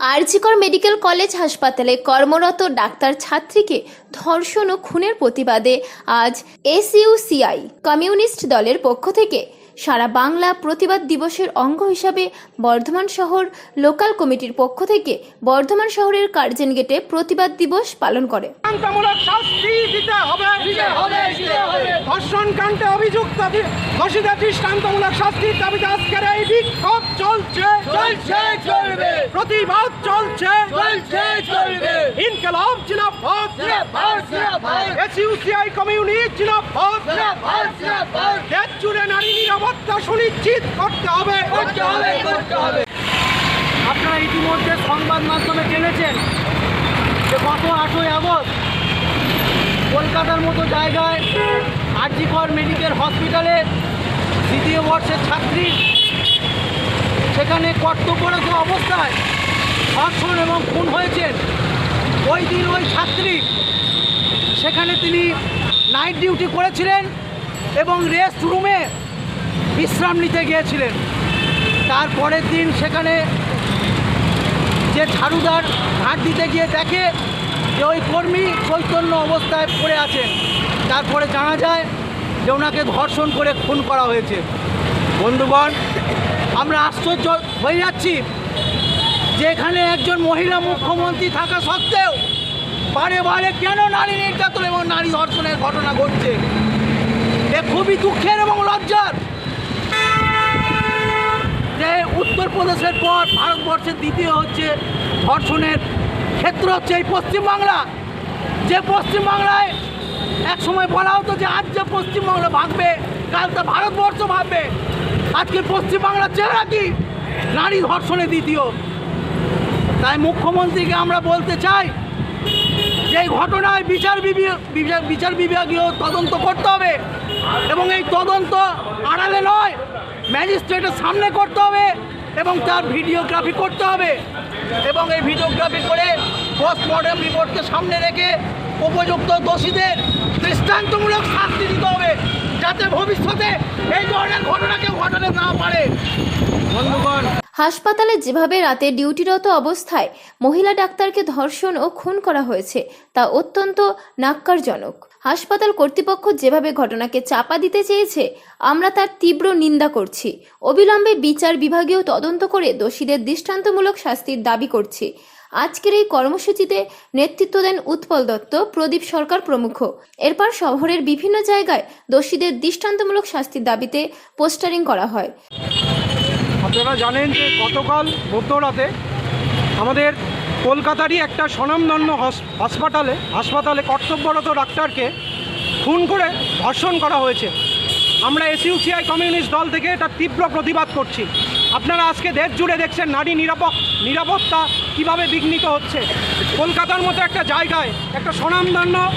RG Kar medical college হাসপাতালে কর্মরত doctor ছাত্রীকে ধর্ষণ ও খুনের প্রতিবাদে আজ এসইউসিআই কমিউনিস্ট দলের পক্ষ থেকে সারা বাংলা প্রতিবাদ দিবসের অঙ্গ হিসাবে বর্ধমান শহর লোকাল কমিটির পক্ষ থেকে বর্ধমান শহরের কার্জন গেটে প্রতিবাদ দিবস পালন করে। দৃষ্টান্তমূলক শাস্তি দিতে হবে। ধর্ষণ কাণ্ডে অভিযুক্ত দোষীদের দৃষ্টান্তমূলক শাস্তির দাবিতে আজকের এই বিক্ষোভ চলছে। চলছে চলবে প্রতিবাদ চলছে চলছে চলবে ইনকলাব জিন্দাবাদ, জিন্দাবাদ। এসইউসিআই কমিউনিস্ট জিন্দাবাদ, জিন্দাবাদ। দেশ জুড়ে নারী নিরাপত্তা সুনিশ্চিত করতে হবে। করতে হবে করতে হবে। আপনারা ইতিমধ্যে সংবাদ মাধ্যমে জেনেছেন যে গত আটই আগস্ট কলকাতার মতো জায়গায় আরজিকর মেডিকেল হসপিটালে দ্বিতীয় বর্ষের ছাত্রী সেখানে কর্তব্যরত অবস্থায় ধর্ষণ এবং খুন হয়েছেন। ওই দিন ওই ছাত্রী, সেখানে তিনি নাইট ডিউটি করেছিলেন এবং রেস্ট রুমে বিশ্রাম নিতে গিয়েছিলেন। তার পরের দিন সেখানে যে ঝাড়ুদার হাত দিতে গিয়ে দেখে যে ওই কর্মী চৈতন্য অবস্থায় পড়ে আছেন। তারপরে জানা যায় যে ওনাকে ধর্ষণ করে খুন করা হয়েছে। বন্ধুগণ, আমরা আশ্চর্য হয়ে যাচ্ছি। যে এখানে একজন মহিলা মুখ্যমন্ত্রী থাকা সত্ত্বেও বারে বারে কেন নারী নির্যাতন এবং নারী ধর্ষণের ঘটনা ঘটছে? এ খুবই দুঃখের এবং লজ্জার। যে উত্তরপ্রদেশের পর ভারতবর্ষের দ্বিতীয় হচ্ছে ধর্ষণের ক্ষেত্র হচ্ছে এই পশ্চিমবাংলা। যে পশ্চিমবাংলায় এক সময় বলা হতো যে আজ যে পশ্চিমবাংলা ভাববে কাল তা ভারতবর্ষ ভাববে আজকে পশ্চিমবাংলার চেহারা কি? নারী ধর্ষণে দ্বিতীয়। তাই মুখ্যমন্ত্রীকে আমরা বলতে চাই যে ঘটনায় বিচার- বিচার বিভাগীয় তদন্ত করতে হবে এবং এই তদন্ত আড়ালে নয়, ম্যাজিস্ট্রেটের সামনে করতে হবে এবং তার ভিডিওগ্রাফি করতে হবে এবং এই ভিডিওগ্রাফি করে পোস্টমর্টম রিপোর্টকে সামনে রেখে উপযুক্ত দোষীদের দৃষ্টান্তমূলক শাস্তি দিতে হবে যাতে ভবিষ্যতে এই ধরনের ঘটনা কেউ ঘটাতে না পারে। বন্ধুগণ হাসপাতালে যেভাবে রাতে ডিউটিরত অবস্থায় মহিলা ডাক্তারকে ধর্ষণ ও খুন করা হয়েছে, তা অত্যন্ত নাক্কারজনক। হাসপাতাল কর্তৃপক্ষ যেভাবে ঘটনাকে চাপা দিতে চেয়েছে, আমরা তার তীব্র নিন্দা করছি। অবিলম্বে বিচার বিভাগীয় তদন্ত করে দোষীদের দৃষ্টান্তমূলক শাস্তির দাবি করছি। আজকের এই কর্মসূচিতে নেতৃত্ব দেন উৎপল দত্ত, প্রদীপ সরকার প্রমুখ। এরপর শহরের বিভিন্ন জায়গায় দোষীদের দৃষ্টান্তমূলক শাস্তির দাবিতে পোস্টারিং করা হয়। আপনারা জানেন যে গতকাল মধ্যরাতে আমাদের কলকাতারই একটা স্বনামধন্য হস- হাসপাতালে হাসপাতালে কর্তব্যরত ডাক্তারকে খুন করে ধর্ষণ করা হয়েছে। আমরা এসইউসিআই কমিউনিস্ট দল থেকে এটা তীব্র প্রতিবাদ করছি। আপনারা আজকে দেশ জুড়ে দেখছেন নারী নিরাপক নিরাপত্তা কীভাবে বিঘ্নিত হচ্ছে। কলকাতার মতো একটা জায়গায় একটা স্বনামধন্য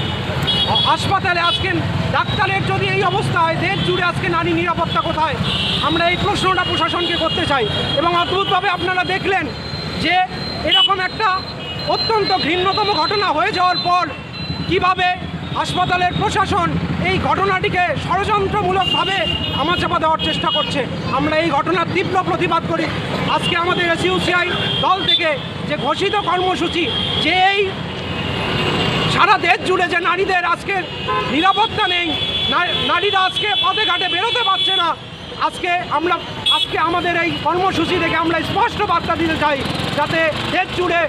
হাসপাতালে আজকে ডাক্তারের যদি এই অবস্থা হয় দেশ জুড়ে আজকে নারী নিরাপত্তা কোথায়? আমরা এই প্রশ্নটা প্রশাসনকে করতে চাই। এবং অদ্ভুতভাবে আপনারা দেখলেন যে এরকম একটা অত্যন্ত ঘৃণ্যতম ঘটনা হয়ে যাওয়ার পর কীভাবে হাসপাতালের প্রশাসন এই ঘটনাটিকে ষড়যন্ত্রমূলকভাবে আমার ধামাচাপা দেওয়ার চেষ্টা করছে। আমরা এই ঘটনার তীব্র প্রতিবাদ করি। আজকে আমাদের এসইউসিআই দল থেকে যে ঘোষিত কর্মসূচি, যে এই সারা দেশ জুড়ে যে নারীদের আজকে নিরাপত্তা নেই নারীরা আজকে পথে ঘাটে বেরোতে পারছে না। আজকে আমরা আজকে আমাদের এই কর্মসূচি থেকে আমরা স্পষ্ট বার্তা দিতে চাই, যাতে দেশ জুড়ে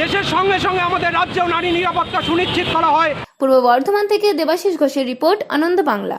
দেশের সঙ্গে সঙ্গে আমাদের রাজ্যেও নারী নিরাপত্তা সুনিশ্চিত করা হয়। পূর্ব বর্ধমান থেকে দেবাশিস ঘোষের রিপোর্ট, আনন্দ বাংলা।